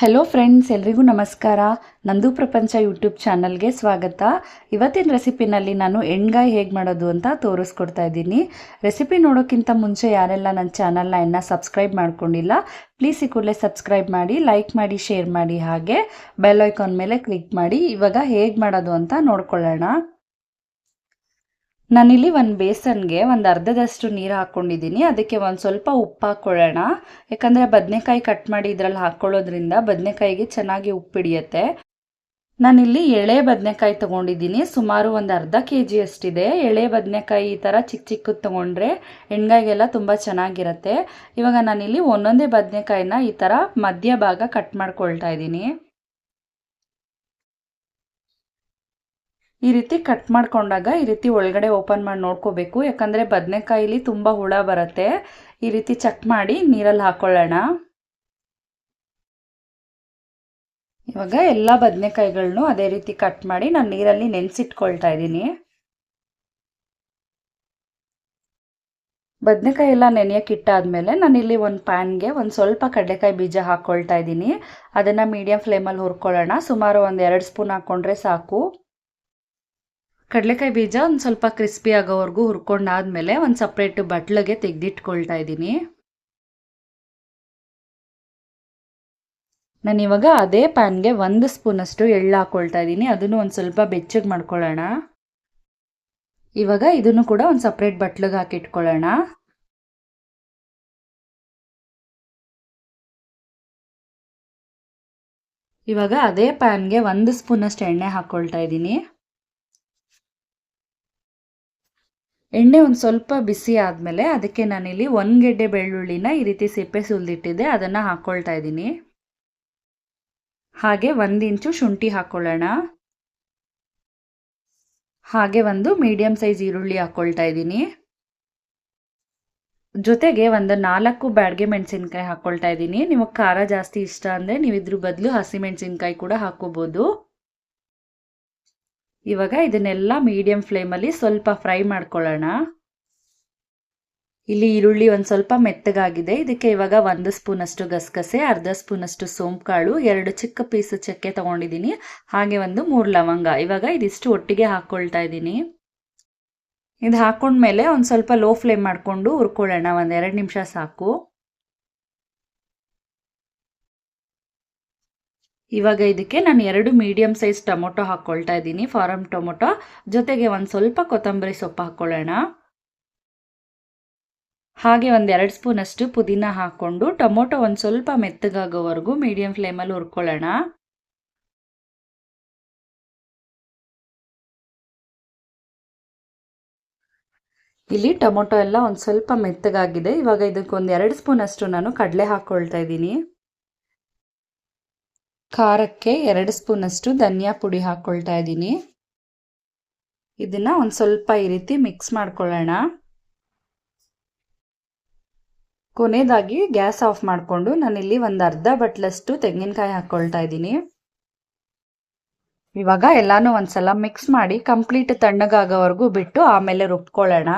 Hello friends ಎಲ್ರಿಗೂ ನಮಸ್ಕಾರ. ನಂದು ಪ್ರಪಂಚ ಯೂಟ್ಯೂಬ್ ಚಾನಲ್ಗೆ ಸ್ವಾಗತ. ಇವತ್ತಿನ ರೆಸಿಪಿನಲ್ಲಿ ನಾನು ಎಣ್ಗಾಯಿ ಹೇಗೆ ಮಾಡೋದು ಅಂತ ತೋರಿಸ್ಕೊಡ್ತಾ ಇದ್ದೀನಿ. ರೆಸಿಪಿ ನೋಡೋಕ್ಕಿಂತ ಮುಂಚೆ ಯಾರೆಲ್ಲ ನನ್ನ ಚಾನಲ್ನ ಇನ್ನೂ ಸಬ್ಸ್ಕ್ರೈಬ್ ಮಾಡ್ಕೊಂಡಿಲ್ಲ, ಪ್ಲೀಸ್ ಈ ಕೂಡಲೇ ಸಬ್ಸ್ಕ್ರೈಬ್ ಮಾಡಿ, ಲೈಕ್ ಮಾಡಿ, ಶೇರ್ ಮಾಡಿ ಹಾಗೆ ಬೆಲ್ ಐಕಾನ್ ಮೇಲೆ ಕ್ಲಿಕ್ ಮಾಡಿ. ಇವಾಗ ಹೇಗೆ ಮಾಡೋದು ಅಂತ ನೋಡ್ಕೊಳ್ಳೋಣ. ನಾನಿಲ್ಲಿ ಒಂದು ಬೇಸನ್ಗೆ ಒಂದು ಅರ್ಧದಷ್ಟು ನೀರು ಹಾಕ್ಕೊಂಡಿದ್ದೀನಿ ಅದಕ್ಕೆ ಒಂದು ಸ್ವಲ್ಪ ಉಪ್ಪು ಹಾಕ್ಕೊಳ್ಳೋಣ ಯಾಕಂದರೆ ಬದನೆಕಾಯಿ ಕಟ್ ಮಾಡಿ ಇದರಲ್ಲಿ ಹಾಕ್ಕೊಳ್ಳೋದ್ರಿಂದ ಬದನೆಕಾಯಿಗೆ ಚೆನ್ನಾಗಿ ಉಪ್ಪು ಹಿಡಿಯುತ್ತೆ. ನಾನಿಲ್ಲಿ ಎಳೆ ಬದನೆಕಾಯಿ ತೊಗೊಂಡಿದ್ದೀನಿ. ಸುಮಾರು ಒಂದು ಅರ್ಧ ಕೆ ಜಿ ಅಷ್ಟಿದೆ. ಎಳೆ ಬದನೆಕಾಯಿ ಈ ಥರ ಚಿಕ್ಕ ಚಿಕ್ಕದು ತೊಗೊಂಡ್ರೆ ಎಣ್ಗಾಯಿಗೆಲ್ಲ ತುಂಬ ಚೆನ್ನಾಗಿರುತ್ತೆ. ಇವಾಗ ನಾನಿಲ್ಲಿ ಒಂದೊಂದೇ ಬದನೆಕಾಯಿನ ಈ ಥರ ಮಧ್ಯ ಭಾಗ ಕಟ್ ಮಾಡ್ಕೊಳ್ತಾ ಇದ್ದೀನಿ. ಈ ರೀತಿ ಕಟ್ ಮಾಡ್ಕೊಂಡಾಗ ಈ ರೀತಿ ಒಳಗಡೆ ಓಪನ್ ಮಾಡಿ ನೋಡ್ಕೋಬೇಕು. ಯಾಕಂದರೆ ಬದನೆಕಾಯಿಲಿ ತುಂಬ ಹುಳ ಬರುತ್ತೆ. ಈ ರೀತಿ ಚೆಕ್ ಮಾಡಿ ನೀರಲ್ಲಿ ಹಾಕೊಳ್ಳೋಣ. ಇವಾಗ ಎಲ್ಲ ಬದನೆಕಾಯಿಗಳನ್ನೂ ಅದೇ ರೀತಿ ಕಟ್ ಮಾಡಿ ನಾನು ನೀರಲ್ಲಿ ನೆನೆಸಿಟ್ಕೊಳ್ತಾ ಇದ್ದೀನಿ. ಬದನೆಕಾಯಿ ಎಲ್ಲ ನೆನೆಯಕ್ಕೆ ನಾನು ನಾನಿಲ್ಲಿ ಒಂದು ಪ್ಯಾನ್ಗೆ ಒಂದು ಸ್ವಲ್ಪ ಕಡಲೆಕಾಯಿ ಬೀಜ ಹಾಕ್ಕೊಳ್ತಾ ಇದ್ದೀನಿ. ಅದನ್ನು ಮೀಡಿಯಂ ಫ್ಲೇಮಲ್ಲಿ ಹುರ್ಕೊಳ್ಳೋಣ. ಸುಮಾರು ಒಂದು ಎರಡು ಸ್ಪೂನ್ ಹಾಕ್ಕೊಂಡ್ರೆ ಸಾಕು. ಕಡಲೆಕಾಯಿ ಬೀಜ ಒಂದು ಸ್ವಲ್ಪ ಕ್ರಿಸ್ಪಿ ಆಗೋವರೆಗೂ ಹುರ್ಕೊಂಡಾದ್ಮೇಲೆ ಒಂದು ಸಪ್ರೇಟ್ ಬಟ್ಲಿಗೆ ತೆಗೆದಿಟ್ಕೊಳ್ತಾ ಇದ್ದೀನಿ. ನಾನು ಇವಾಗ ಅದೇ ಪ್ಯಾನ್ಗೆ ಒಂದು ಸ್ಪೂನಷ್ಟು ಎಳ್ಳು ಹಾಕ್ಕೊಳ್ತಾ ಇದ್ದೀನಿ. ಅದನ್ನು ಒಂದು ಸ್ವಲ್ಪ ಬೆಚ್ಚಗೆ ಮಾಡ್ಕೊಳ್ಳೋಣ. ಇವಾಗ ಇದನ್ನು ಕೂಡ ಒಂದು ಸಪ್ರೇಟ್ ಬಟ್ಲಿಗೆ ಹಾಕಿಟ್ಕೊಳ್ಳೋಣ. ಇವಾಗ ಅದೇ ಪ್ಯಾನ್ಗೆ ಒಂದು ಸ್ಪೂನಷ್ಟು ಎಣ್ಣೆ ಹಾಕ್ಕೊಳ್ತಾ ಇದ್ದೀನಿ. ಎಣ್ಣೆ ಒಂದು ಸ್ವಲ್ಪ ಬಿಸಿ ಆದಮೇಲೆ ಅದಕ್ಕೆ ನಾನಿಲ್ಲಿ ಒಂದು ಗೆಡ್ಡೆ ಬೆಳ್ಳುಳ್ಳಿನ ಈ ರೀತಿ ಸಿಪ್ಪೆ ಸುಲಿದಿಟ್ಟಿದ್ದೆ ಅದನ್ನು ಹಾಕ್ಕೊಳ್ತಾ ಇದ್ದೀನಿ. ಹಾಗೆ ಒಂದು ಇಂಚು ಶುಂಠಿ ಹಾಕ್ಕೊಳ್ಳೋಣ ಹಾಗೆ ಒಂದು ಮೀಡಿಯಂ ಸೈಜ್ ಈರುಳ್ಳಿ ಹಾಕ್ಕೊಳ್ತಾ ಇದ್ದೀನಿ. ಜೊತೆಗೆ ಒಂದು ನಾಲ್ಕು ಬ್ಯಾಡ್ಗೆ ಮೆಣಸಿನ್ಕಾಯಿ ಹಾಕ್ಕೊಳ್ತಾ ಇದ್ದೀನಿ. ನಿಮಗೆ ಖಾರ ಜಾಸ್ತಿ ಇಷ್ಟ ಅಂದರೆ ನೀವು ಇದ್ರ ಬದಲು ಹಸಿಮೆಣಸಿನ್ಕಾಯಿ ಕೂಡ ಹಾಕ್ಕೋಬೋದು. ಇವಾಗ ಇದನ್ನೆಲ್ಲ ಮೀಡಿಯಂ ಫ್ಲೇಮಲ್ಲಿ ಸ್ವಲ್ಪ ಫ್ರೈ ಮಾಡ್ಕೊಳ್ಳೋಣ. ಇಲ್ಲಿ ಈರುಳ್ಳಿ ಒಂದು ಸ್ವಲ್ಪ ಮೆತ್ತಗಾಗಿದೆ. ಇದಕ್ಕೆ ಇವಾಗ ಒಂದು ಸ್ಪೂನಷ್ಟು ಗಸಗಸೆ, ಅರ್ಧ ಸ್ಪೂನಷ್ಟು ಸೋಂಪು ಎರಡು ಚಿಕ್ಕ ಪೀಸು ಚಕ್ಕೆ ತೊಗೊಂಡಿದ್ದೀನಿ. ಹಾಗೆ ಒಂದು ಮೂರು ಲವಂಗ. ಇವಾಗ ಇದಿಷ್ಟು ಒಟ್ಟಿಗೆ ಹಾಕ್ಕೊಳ್ತಾ ಇದ್ದೀನಿ. ಇದು ಹಾಕ್ಕೊಂಡ್ಮೇಲೆ ಒಂದು ಸ್ವಲ್ಪ ಲೋ ಫ್ಲೇಮ್ ಮಾಡಿಕೊಂಡು ಹುರ್ಕೊಳ್ಳೋಣ. ಒಂದು ಎರಡು ನಿಮಿಷ ಸಾಕು. ಇವಾಗ ಇದಕ್ಕೆ ನಾನು ಎರಡು ಮೀಡಿಯಮ್ ಸೈಜ್ ಟೊಮೊಟೊ ಹಾಕ್ಕೊಳ್ತಾ ಇದ್ದೀನಿ. Farm tomato. ಜೊತೆಗೆ ಒಂದು ಸ್ವಲ್ಪ ಕೊತ್ತಂಬರಿ ಸೊಪ್ಪು ಹಾಕ್ಕೊಳ್ಳೋಣ ಹಾಗೆ ಒಂದು ಎರಡು ಸ್ಪೂನಷ್ಟು ಪುದೀನ ಹಾಕ್ಕೊಂಡು ಟೊಮೊಟೊ ಒಂದು ಸ್ವಲ್ಪ ಮೆತ್ತಗಾಗೋವರೆಗೂ ಮೀಡಿಯಂ ಫ್ಲೇಮಲ್ಲಿ ಹುರ್ಕೊಳ್ಳೋಣ. ಇಲ್ಲಿ ಟೊಮೊಟೊ ಎಲ್ಲ ಒಂದು ಸ್ವಲ್ಪ ಮೆತ್ತಗಾಗಿದೆ. ಇವಾಗ ಇದಕ್ಕೆ ಒಂದು ಎರಡು ಸ್ಪೂನಷ್ಟು ನಾನು ಕಡಲೆ ಹಾಕ್ಕೊಳ್ತಾ ಇದ್ದೀನಿ. ಖಾರಕ್ಕೆ ಎರಡು ಸ್ಪೂನಷ್ಟು ಧನಿಯಾ ಪುಡಿ ಹಾಕ್ಕೊಳ್ತಾ ಇದ್ದೀನಿ. ಇದನ್ನು ಒಂದು ಸ್ವಲ್ಪ ಈ ರೀತಿ ಮಿಕ್ಸ್ ಮಾಡ್ಕೊಳ್ಳೋಣ. ಕೊನೆಯದಾಗಿ ಗ್ಯಾಸ್ ಆಫ್ ಮಾಡಿಕೊಂಡು ನಾನಿಲ್ಲಿ ಒಂದು ಅರ್ಧ ಬಟ್ಲಷ್ಟು ತೆಂಗಿನಕಾಯಿ ಹಾಕ್ಕೊಳ್ತಾ ಇದ್ದೀನಿ. ಇವಾಗ ಎಲ್ಲಾನು ಒಂದ್ಸಲ ಮಿಕ್ಸ್ ಮಾಡಿ ಕಂಪ್ಲೀಟ್ ತಣ್ಣಗಾಗೋವರೆಗೂ ಬಿಟ್ಟು ಆಮೇಲೆ ರುಬ್ಕೊಳ್ಳೋಣ.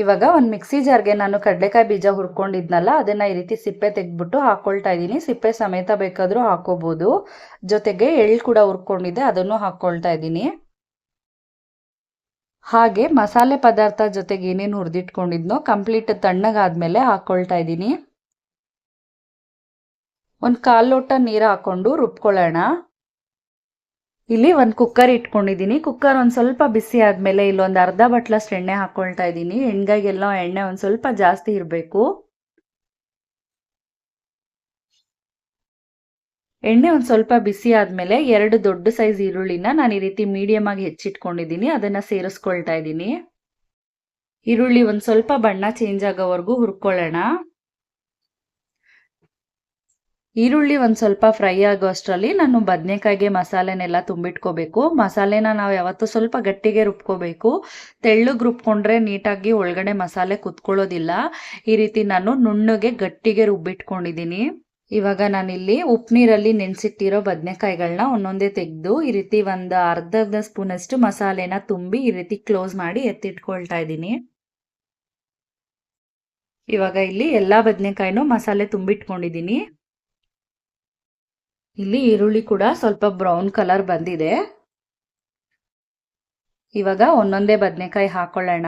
ಇವಾಗ ಒಂದು ಮಿಕ್ಸಿ ಜಾರ್ಗೆ ನಾನು ಕಡಲೆಕಾಯಿ ಬೀಜ ಹುರ್ಕೊಂಡಿದ್ನಲ್ಲ, ಅದನ್ನು ಈ ರೀತಿ ಸಿಪ್ಪೆ ತೆಗೆದ್ಬಿಟ್ಟು ಹಾಕ್ಕೊಳ್ತಾ ಇದ್ದೀನಿ. ಸಿಪ್ಪೆ ಸಮೇತ ಬೇಕಾದರೂ ಹಾಕೋಬೋದು. ಜೊತೆಗೆ ಎಳ್ಳು ಕೂಡ ಹುರ್ಕೊಂಡಿದ್ದೆ, ಅದನ್ನು ಹಾಕ್ಕೊಳ್ತಾ ಇದ್ದೀನಿ. ಹಾಗೆ ಮಸಾಲೆ ಪದಾರ್ಥ ಜೊತೆಗೆ ಏನೇನು ಹುರಿದಿಟ್ಕೊಂಡಿದ್ನೋ ಕಂಪ್ಲೀಟ್ ತಣ್ಣಗಾದ್ಮೇಲೆ ಹಾಕ್ಕೊಳ್ತಾ ಇದ್ದೀನಿ. ಒಂದು ಕಾಲು ಲೋಟ ನೀರು ಹಾಕ್ಕೊಂಡು ರುಬ್ಕೊಳ್ಳೋಣ. ಇಲ್ಲಿ ಒಂದು ಕುಕ್ಕರ್ ಇಟ್ಕೊಂಡಿದ್ದೀನಿ. ಕುಕ್ಕರ್ ಒಂದು ಸ್ವಲ್ಪ ಬಿಸಿ ಆದಮೇಲೆ ಇಲ್ಲೊಂದು ಅರ್ಧ ಬಟ್ಲಷ್ಟು ಎಣ್ಣೆ ಹಾಕ್ಕೊಳ್ತಾ ಇದ್ದೀನಿ. ಎಣ್ಗಾಯಿಗೆಲ್ಲ ಎಣ್ಣೆ ಒಂದು ಸ್ವಲ್ಪ ಜಾಸ್ತಿ ಇರಬೇಕು. ಎಣ್ಣೆ ಒಂದು ಸ್ವಲ್ಪ ಬಿಸಿ ಆದಮೇಲೆ ಎರಡು ದೊಡ್ಡ ಸೈಜ್ ಈರುಳ್ಳಿನ ನಾನು ಈ ರೀತಿ ಮೀಡಿಯಮ್ ಆಗಿ ಹೆಚ್ಚಿಟ್ಕೊಂಡಿದ್ದೀನಿ. ಅದನ್ನು ಸೇರಿಸ್ಕೊಳ್ತಾ ಇದ್ದೀನಿ. ಈರುಳ್ಳಿ ಒಂದು ಸ್ವಲ್ಪ ಬಣ್ಣ ಚೇಂಜ್ ಆಗೋವರೆಗೂ ಹುರ್ಕೊಳ್ಳೋಣ. ಈರುಳ್ಳಿ ಒಂದು ಸ್ವಲ್ಪ ಫ್ರೈ ಆಗೋ ಅಷ್ಟರಲ್ಲಿ ನಾನು ಬದನೆಕಾಯಿಗೆ ಮಸಾಲೆನೆಲ್ಲ ತುಂಬಿಟ್ಕೋಬೇಕು. ಮಸಾಲೆನ ನಾವು ಯಾವತ್ತೂ ಸ್ವಲ್ಪ ಗಟ್ಟಿಗೆ ರುಬ್ಕೋಬೇಕು. ತೆಳ್ಳಗೆ ರುಬ್ಕೊಂಡ್ರೆ ನೀಟಾಗಿ ಒಳಗಡೆ ಮಸಾಲೆ ಕುತ್ಕೊಳ್ಳೋದಿಲ್ಲ. ಈ ರೀತಿ ನಾನು ನುಣ್ಣಗೆ ಗಟ್ಟಿಗೆ ರುಬ್ಬಿಟ್ಕೊಂಡಿದ್ದೀನಿ ಇವಾಗ ನಾನಿಲ್ಲಿ ಉಪ್ಪು ನೀರಲ್ಲಿ ನೆನೆಸಿಟ್ಟಿರೋ ಬದನೆಕಾಯಿಗಳನ್ನ ಒಂದೊಂದೇ ತೆಗೆದು ಈ ರೀತಿ ಒಂದು ಅರ್ಧ ಸ್ಪೂನಷ್ಟು ಮಸಾಲೆನ ತುಂಬಿ ಈ ರೀತಿ ಕ್ಲೋಸ್ ಮಾಡಿ ಎತ್ತಿಟ್ಕೊಳ್ತಾ ಇದ್ದೀನಿ. ಇವಾಗ ಇಲ್ಲಿ ಎಲ್ಲ ಬದನೆಕಾಯಿನೂ ಮಸಾಲೆ ತುಂಬಿಟ್ಕೊಂಡಿದ್ದೀನಿ ಇಲ್ಲಿ ಈರುಳ್ಳಿ ಕೂಡ ಸ್ವಲ್ಪ ಬ್ರೌನ್ ಕಲರ್ ಬಂದಿದೆ. ಇವಾಗ ಒಂದೊಂದೇ ಬದನೆಕಾಯಿ ಹಾಕೊಳ್ಳೋಣ.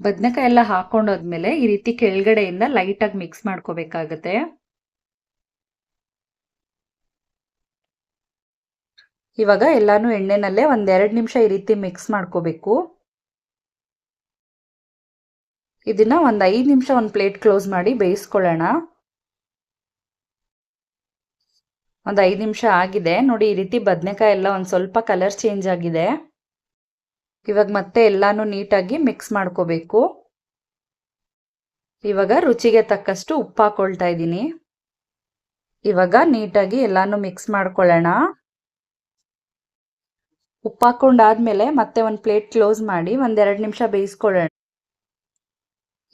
ಬದನೆಕಾಯಿ ಎಲ್ಲ ಹಾಕೊಂಡೋದ್ಮೇಲೆ ಈ ರೀತಿ ಕೆಳಗಡೆಯಿಂದ ಲೈಟಾಗಿ ಮಿಕ್ಸ್ ಮಾಡ್ಕೋಬೇಕಾಗತ್ತೆ. ಇವಾಗ ಎಲ್ಲಾನು ಎಣ್ಣೆನಲ್ಲೇ ಒಂದೆರಡು ನಿಮಿಷ ಈ ರೀತಿ ಮಿಕ್ಸ್ ಮಾಡ್ಕೋಬೇಕು. ಇದನ್ನ ಒಂದ್ ಐದು ನಿಮಿಷ ಒಂದು ಪ್ಲೇಟ್ ಕ್ಲೋಸ್ ಮಾಡಿ ಬೇಯಿಸ್ಕೊಳ್ಳೋಣ. ಒಂದು ಐದು ನಿಮಿಷ ಆಗಿದೆ. ನೋಡಿ, ಈ ರೀತಿ ಬದನೆಕಾಯಿ ಎಲ್ಲ ಒಂದು ಸ್ವಲ್ಪ ಕಲರ್ ಚೇಂಜ್ ಆಗಿದೆ. ಇವಾಗ ಮತ್ತೆ ಎಲ್ಲಾನು ನೀಟಾಗಿ ಮಿಕ್ಸ್ ಮಾಡ್ಕೋಬೇಕು. ಇವಾಗ ರುಚಿಗೆ ತಕ್ಕಷ್ಟು ಉಪ್ಪು ಹಾಕೊಳ್ತಾ ಇದ್ದೀನಿ. ಇವಾಗ ನೀಟಾಗಿ ಎಲ್ಲಾನು ಮಿಕ್ಸ್ ಮಾಡ್ಕೊಳ್ಳೋಣ. ಉಪ್ಪು ಹಾಕೊಂಡಾದ್ಮೇಲೆ ಮತ್ತೆ ಒಂದು ಪ್ಲೇಟ್ ಕ್ಲೋಸ್ ಮಾಡಿ ಒಂದೆರಡು ನಿಮಿಷ ಬೇಯಿಸ್ಕೊಳ್ಳೋಣ.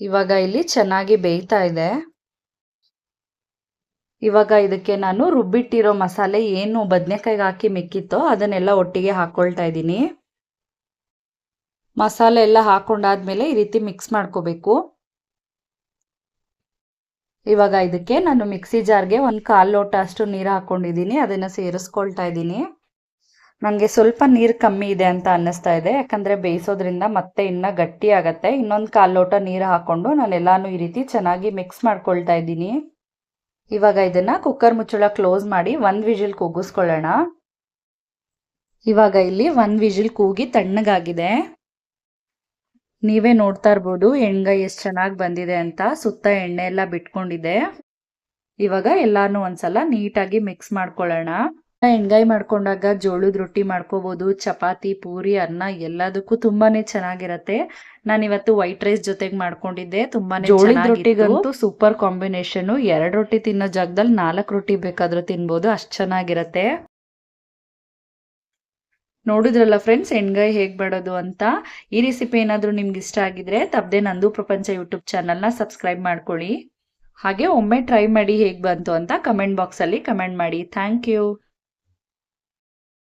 ಇವಾಗ ಇಲ್ಲಿ ಚೆನ್ನಾಗಿ ಬೇಯ್ತಾ ಇದೆ. ಇವಾಗ ಇದಕ್ಕೆ ನಾನು ರುಬ್ಬಿಟ್ಟಿರೋ ಮಸಾಲೆ ಏನು ಬದನೆಕಾಯಿಗೆ ಹಾಕಿ ಮಿಕ್ಕಿತ್ತೋ ಅದನ್ನೆಲ್ಲ ಒಟ್ಟಿಗೆ ಹಾಕೊಳ್ತಾ ಇದ್ದೀನಿ. ಮಸಾಲೆ ಎಲ್ಲ ಹಾಕೊಂಡಾದ್ಮೇಲೆ ಈ ರೀತಿ ಮಿಕ್ಸ್ ಮಾಡ್ಕೋಬೇಕು. ಇವಾಗ ಇದಕ್ಕೆ ನಾನು ಮಿಕ್ಸಿ ಜಾರ್ಗೆ ಒಂದು ಕಾಲು ಲೋಟ ಅಷ್ಟು ನೀರು ಹಾಕೊಂಡಿದ್ದೀನಿ, ಅದನ್ನು ಸೇರಿಸ್ಕೊಳ್ತಾ ಇದ್ದೀನಿ. ನನಗೆ ಸ್ವಲ್ಪ ನೀರು ಕಮ್ಮಿ ಇದೆ ಅಂತ ಅನ್ನಿಸ್ತಾ ಇದೆ, ಯಾಕಂದರೆ ಬೇಯಿಸೋದ್ರಿಂದ ಮತ್ತೆ ಇನ್ನೂ ಗಟ್ಟಿ ಆಗುತ್ತೆ. ಇನ್ನೊಂದು ಕಾಲು ಲೋಟ ನೀರು ಹಾಕ್ಕೊಂಡು ನಾನೆಲ್ಲಾನು ಈ ರೀತಿ ಚೆನ್ನಾಗಿ ಮಿಕ್ಸ್ ಮಾಡ್ಕೊಳ್ತಾ ಇದ್ದೀನಿ. ಇವಾಗ ಇದನ್ನ ಕುಕ್ಕರ್ ಮುಚ್ಚಳ ಕ್ಲೋಸ್ ಮಾಡಿ ಒಂದು ವಿಜಿಲ್ ಕೂಗಿಸ್ಕೊಳ್ಳೋಣ. ಇವಾಗ ಇಲ್ಲಿ ಒಂದು ವಿಜಿಲ್ ಕೂಗಿ ತಣ್ಣಗಾಗಿದೆ. ನೀವೇ ನೋಡ್ತಾ ಇರ್ಬೋದು ಎಣ್ಗಾಯಿ ಎಷ್ಟು ಚೆನ್ನಾಗಿ ಬಂದಿದೆ ಅಂತ, ಸುತ್ತ ಎಣ್ಣೆ ಎಲ್ಲ ಬಿಟ್ಕೊಂಡಿದೆ. ಇವಾಗ ಎಲ್ಲಾನು ಒಂದ್ಸಲ ನೀಟಾಗಿ ಮಿಕ್ಸ್ ಮಾಡ್ಕೊಳ್ಳೋಣ. ಎಣ್ಗಾಯಿ ಮಾಡ್ಕೊಂಡಾಗ ಜೋಳದ ರೊಟ್ಟಿ ಮಾಡ್ಕೋಬಹುದು ಚಪಾತಿ ಪೂರಿ ಅನ್ನ ಎಲ್ಲದಕ್ಕೂ ತುಂಬಾನೇ ಚೆನ್ನಾಗಿರತ್ತೆ. ನಾನು ಇವತ್ತು ವೈಟ್ ರೈಸ್ ಜೊತೆಗೆ ಮಾಡ್ಕೊಂಡಿದ್ದೆ ತುಂಬಾನೇ ಜೋಳದ ರೊಟ್ಟಿಗಂತೂ ಸೂಪರ್ ಕಾಂಬಿನೇಷನ್. ಎರಡು ರೊಟ್ಟಿ ತಿನ್ನೋ ಜಾಗದಲ್ಲಿ ನಾಲ್ಕು ರೊಟ್ಟಿ ಬೇಕಾದ್ರೂ ತಿನ್ಬೋದು ಅಷ್ಟ್ ಚೆನ್ನಾಗಿರತ್ತೆ. ನೋಡಿದ್ರಲ್ಲ ಫ್ರೆಂಡ್ಸ್ ಎಣ್ಗಾಯಿ ಹೇಗ್ ಮಾಡೋದು ಅಂತ? ಈ ರೆಸಿಪಿ ಏನಾದರೂ ನಿಮ್ಗೆ ಇಷ್ಟ ಆಗಿದ್ರೆ ತಪ್ಪದೆ ನಂದು ಪ್ರಪಂಚ ಯೂಟ್ಯೂಬ್ ಚಾನಲ್ನ ಸಬ್ಸ್ಕ್ರೈಬ್ ಮಾಡ್ಕೊಳ್ಳಿ. ಹಾಗೆ ಒಮ್ಮೆ ಟ್ರೈ ಮಾಡಿ ಹೇಗೆ ಬಂತು ಅಂತ ಕಮೆಂಟ್ ಬಾಕ್ಸಲ್ಲಿ ಕಮೆಂಟ್ ಮಾಡಿ. Thank you